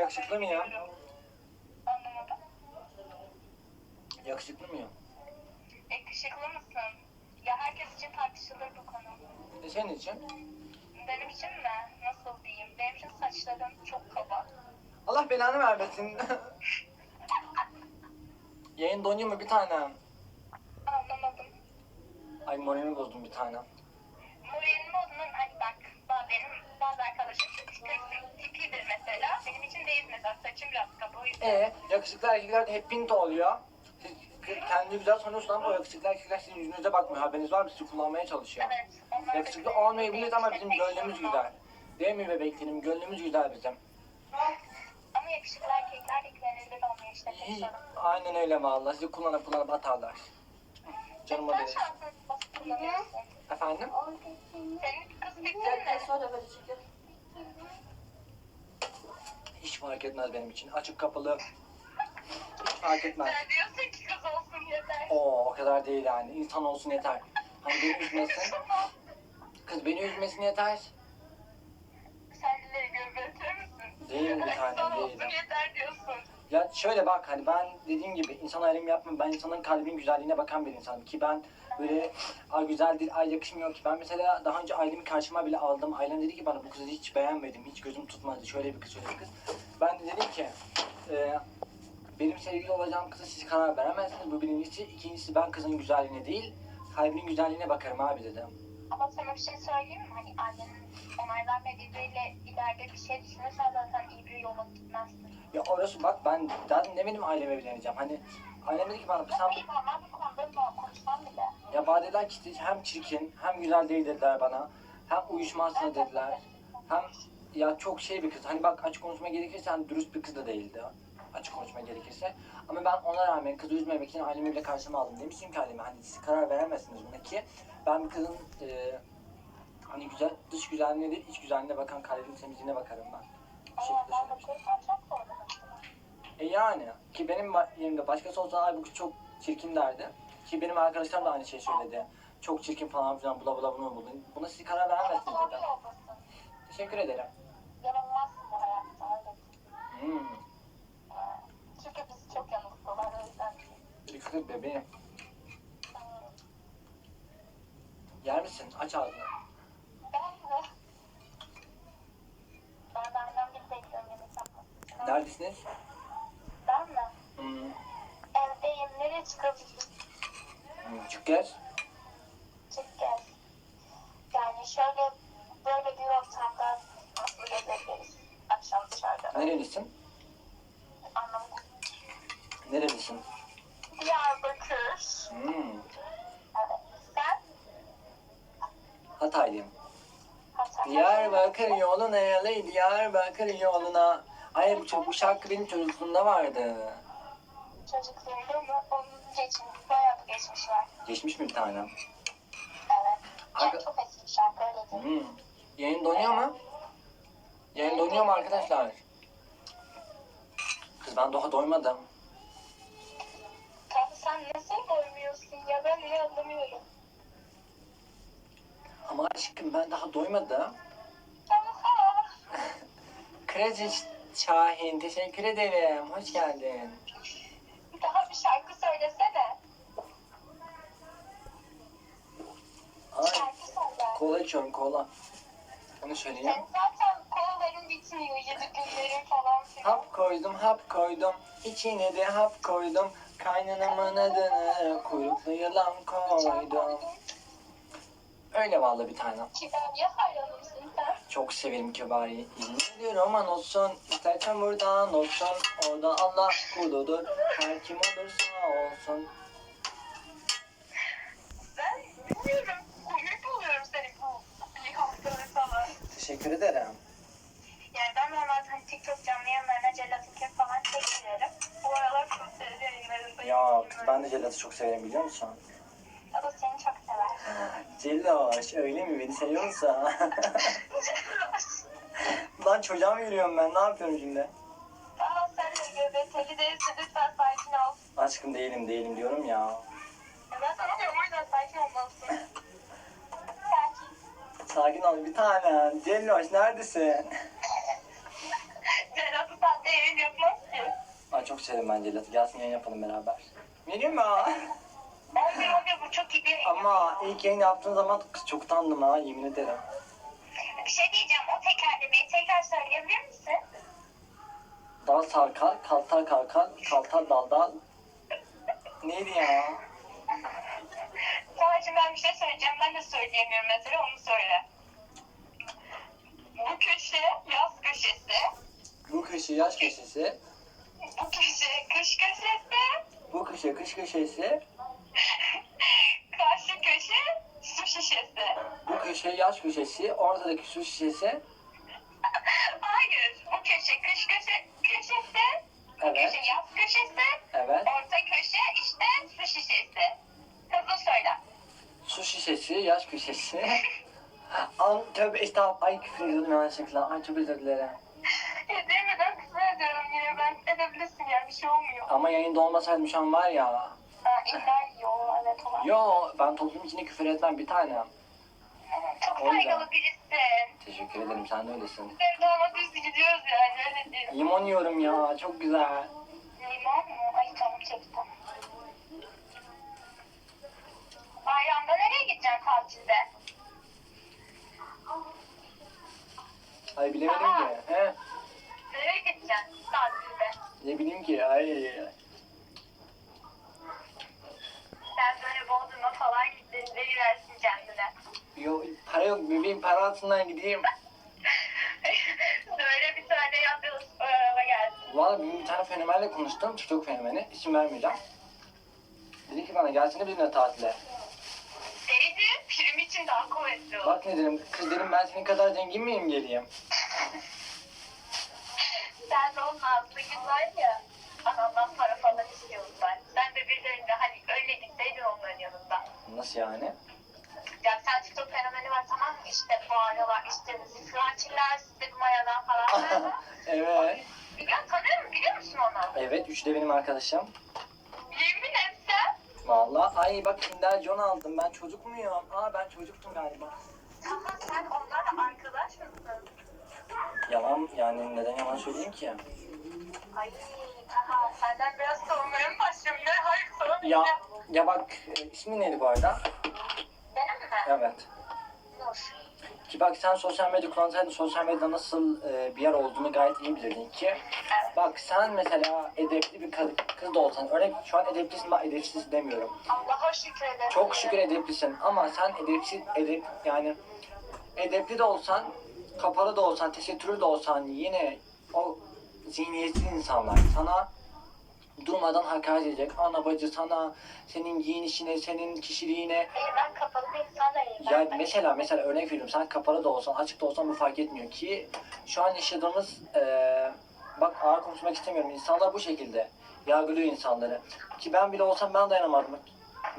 yakışıklı mıyım? Anlamadım. Yakışıklı mıyım? Yakışıklı mısın? Ya herkes için tartışılır bu konu. E senin için? Benim için mi? Nasıl diyeyim? Benim için saçlarım çok kaba. Allah belanı vermesin. Yayın donuyor mu bir tanem? Anlamadım. Ay moralimi bozdum bir tanem. Değil mesela saçım biraz kaba. O yüzden E yakışıklı erkekler de hep pinto oluyor. Siz kendini güzel sanıyorsun ama o yakışıklı erkekler sizin yüzünüze bakmıyor. Haberiniz var mı? Sizi kullanmaya çalışıyor. evet. onlar Yakışıklı benim olmayabiliriz ama bizim gönlümüz güzel. Değil mi bebeklerim? Gönlümüz güzel bizim. Ama yakışıklı erkekler de güvenilir olmuyor işte. tek İyi, sorun. aynen öyle vallahi. Sizi kullanıp kullanıp atarlar. Canıma Sen değer. şansını nasıl kullanıyorsun? Efendim? Senin kız tipin ne? Hiç fark etmez benim için. Açık kapalı. Hiç fark etmez. Sen diyorsun ki kız olsun yeter. Oo o kadar değil yani. İnsan olsun yeter. Hani beni üzmesin. Kız beni üzmesin yeter. Sen de? Değilim bir tanem olsun değilim. yeter diyorsun. Ya şöyle bak hani ben dediğim gibi insan ayrımı yapmam. Ben insanın kalbin güzelliğine bakan bir insanım. Ki ben böyle ay güzeldir, ay yakışmıyor ki. Ben mesela daha önce ailemi karşıma bile aldım. Ailem dedi ki bana bu kızı hiç beğenmedim. Hiç gözüm tutmadı. Şöyle bir kız, şöyle bir kız. Ben de dedim ki e, benim sevgili olacağım kıza siz karar veremezsiniz. Bu birincisi. İkincisi ben kızın güzelliğine değil, kalbinin güzelliğine bakarım abi dedim. Ama sana bir şey söyleyeyim mi? Hani annenin onay vermediği biriyle ileride bir şey düşünürsen zaten iyi bir yola gitmezsin. Ya orası bak ben zaten demedim aileme evleneceğim. Hani ailem dedi ki bana sen normal bir konuda da konuşmam bile. Ya bana dediler ki hem çirkin hem güzel değil dediler bana. Hem uyuşmazsın dediler. Hem ya çok şey bir kız. Hani bak açık konuşma gerekirse hani dürüst bir kız da değildi. Açık konuşma gerekirse. Ama ben ona rağmen kızı üzmemek için ailemi bile karşıma aldım. Demiştim ki aileme hani siz karar veremezsiniz buna ki ben bir kızın e, hani güzel dış güzelliğine değil iç güzelliğine bakan kalbin temizliğine bakarım ben. Ama şekilde söylemiştim. E yani ki benim yerimde başkası olsa ay bu kız çok çirkin derdi. Ki benim arkadaşlarım da aynı şeyi söyledi. Çok çirkin falan filan bula bula bunu buldun. Buna siz karar doğru dedi. Teşekkür ederim. Yanılmazsın bu hayatta. öyle. Hmm. Çünkü biz çok yanıltılar o yüzden. Et bebeğim. Yer misin? Aç ağzını. Neredesiniz? Ben mi? Hmm. Evdeyim. Nereye çıkabilirim? Çık gel. Çık gel. Yani şöyle böyle bir ortamda nasıl gezebiliriz? Akşam dışarıda. Nerelisin? Anlamadım. Nerelisin? Diyarbakır. Hmm. Evet. Sen? Hataylıyım. Hatay. Diyarbakır yoluna yalı Diyarbakır yoluna. Ay bu, bu şarkı benim çocukluğumda vardı. Çocukluğunda mı? Onun bir geçmiş var. Geçmiş mi bir tanem? Evet. Yani Aga- çok eski bir şarkı öyle değil. Hmm. Yayın donuyor mu? Yayın donuyor mu arkadaşlar? Kız ben daha doymadım. Kanka sen nasıl doymuyorsun ya ben ne anlamıyorum. Ama aşkım ben daha doymadım. Kredi Şahin teşekkür ederim. Hoş geldin. Daha bir şarkı söylesene. Ay Şarkı söyle. kola içiyorum kola. Onu söyleyeyim. Senin zaten kolaların bitmiyor. Yedi günlerin falan. Hap koydum hap koydum. İçine de hap koydum. Kaynanamın adını kuyruklu yılan koydum. Öyle vallahi bir tane. Ki ben ya hayranımsın sen. Çok severim kibariyi. İzmirli roman olsun, ister çamurdan olsun. Orada Allah kuludur, her kim olursa olsun. Ben bilmiyorum. Komik buluyorum seni bu bir haftaları falan. Teşekkür ederim. Yani ben normalde hani TikTok canlı yayınlarına Celat Ülke falan çekiyorum. Bu aralar konser yayınlarında Ya kız ben de Celat'ı çok severim biliyor musun? O da seni çok sever. Celat öyle mi beni seviyorsa? Lan çocuğa mı yürüyorum ben ne yapıyorum şimdi? Aa sen de göbeteli değilsin lütfen sakin ol. Aşkım değilim değilim diyorum ya. Ya ben sana diyorum o yüzden sakin olmalısın. Sakin. Ol bir tane. Celloş neredesin? Celat'ı sen değil yapmaz ki. Ay çok severim ben Celat'ı. Gelsin yayın yapalım beraber. Benim mi? Olmuyor olmuyor bu çok iyi bir Ama ilk yayın yaptığın zaman kız çok utandım ha yemin ederim. Bir şey diyeceğim o tekerlemeyi tekrar söyleyebilir misin? Dal sarkar, kaltar kalkar, kaltar dal dal. Neydi ya? Şimdi ben bir şey söyleyeceğim. Ben de söyleyemiyorum mesela onu söyle. Bu köşe yaz köşesi. Bu köşe yaş köşesi, Bu köşe kış köşesi. bu köşe kış köşesi, Karşı köşe su şişesi. bu köşe yaş köşesi, ortadaki su şişesi. Hayır. Bu köşe kış köşe köşesi. Bu Evet. köşe yaz köşesi. Evet. Orta köşe işte su şişesi. Hızlı söyle. Su şişesi, yaş köşesi. An tövbe estağfurullah. Ay küfür ediyordum yanlışlıkla. Ay çok özür dilerim. Edemeden küfür ediyorum yine ben. Edebilirsin ya bir şey olmuyor. Ama yayında olmasaydım şu an var ya. Ha, illa o evet olan. Yo ben toplum içinde küfür etmem bir tanem. Çok O yüzden. saygılı birisin. Teşekkür ederim sen de öylesin. Sevdama düz gidiyoruz yani öyle değil. Limon yiyorum ya çok güzel. Limon mu? Ay canım çekti. Bayramda nereye gideceksin tatilde? Ay bilemedim ki. He? Nereye gideceksin tatilde? Ne bileyim ki ay. Sen böyle Bodrum'a falan gittiğinde girersin kendine. Yo para yok bebeğim para altından gideyim. Böyle bir tane yapıyoruz araba gelsin. Valla benim bir tane fenomenle konuştum. TikTok fenomeni. İsim vermeyeceğim. Dedi ki bana gelsene bizimle tatile. Prim için daha kuvvetli ol. Bak ne dedim kız dedim ben senin kadar zengin miyim geleyim. Sen de onun gün var ya. Anamdan para falan istiyorlar. Sen de birilerinde hani öyle gitseydin onların yanında. Nasıl yani? Ya sen TikTok fenomeni var tamam mı? İşte bu aralar işte size bir mayadan falan. evet. Biliyor, tanıyor musun? Biliyor musun onu? Evet üçü de benim arkadaşım. Yemin et sen. Valla ay bak Kinder John aldım ben çocuk muyum? Aa ben çocuktum galiba. Tamam sen onlarla arkadaş mısın? Yalan yani neden yalan söyleyeyim ki? Ay Taha senden biraz savunmaya başlıyorum? Ne? Hayır Ya savunmayacağım. ya bak e, ismi neydi bu arada? Benim mi? Evet. Nur. Ki bak sen sosyal medya kullansaydın sosyal medyada nasıl e, bir yer olduğunu gayet iyi bilirdin ki. Bak sen mesela edepli bir kız, kız da olsan, örnek şu an edeplisin ben edepsiz demiyorum. Allah'a şükredelim. Çok şükür edeplisin ama sen edepsiz, edep yani edepli de olsan, kapalı da olsan, tesettürlü de olsan yine o zihniyetsiz insanlar sana durmadan hakaret edecek. Ana bacı sana, senin giyinişine, senin kişiliğine, Hayır ben kapalı bir insan değilim. ya Ben- mesela mesela örnek veriyorum sen kapalı da olsan açık da olsan bu fark etmiyor ki şu an yaşadığımız eee, bak ağır konuşmak istemiyorum insanlar bu şekilde yargılıyor insanları ki ben bile olsam ben dayanamadım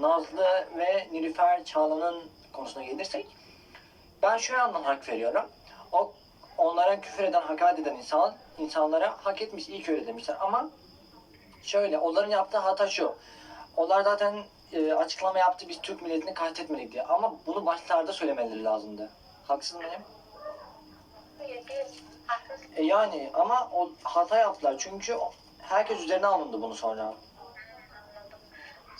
Nazlı ve Nilüfer Çağla'nın konusuna gelirsek ben şu yandan hak veriyorum o onlara küfür eden hakaret eden insan insanlara hak etmiş iyi ki öyle demişler ama şöyle onların yaptığı hata şu onlar zaten e, açıklama yaptı biz Türk milletini kastetmedik diye. Ama bunu başlarda söylemeleri lazımdı. Haksız mıyım? Hayır değil. Yani ama o hata yaptılar çünkü herkes üzerine alındı bunu sonra.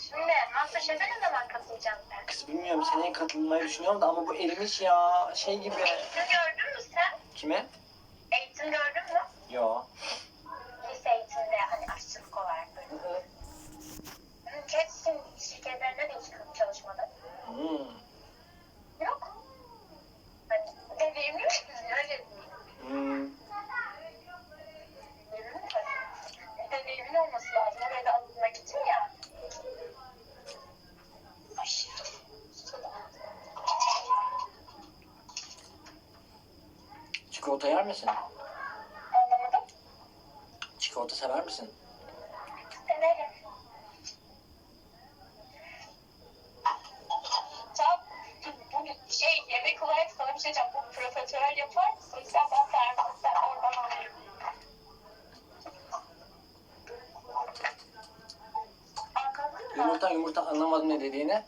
Şimdi Masterchef'e ne zaman katılacaksın sen? Kız bilmiyorum seneye katılmayı düşünüyorum da ama bu erimiş ya şey gibi. Eğitim gördün mü sen? Kime? Eğitim gördün mü? Yo. Lise eğitimde hani aşçılık olarak böyle. Hı, Ketsin şirketlerinde de hiç çalışmadın. Hmm. Yok. Hani deneyimli misin? Öyle değil. Hmm. Değil mi? Hani Deneyimin olması lazım. Oraya alınmak için ya. Ay. Çikolata yer misin? Anlamadım. Çikolata sever misin? Severim. Can, bu şey yemek olarak sana bir şey diyeceğim. Bu profiterol yapar mısın? Sen ben servis, sen oradan alayım. Anladın mı? Yumurta yumurta anlamadım ne dediğini.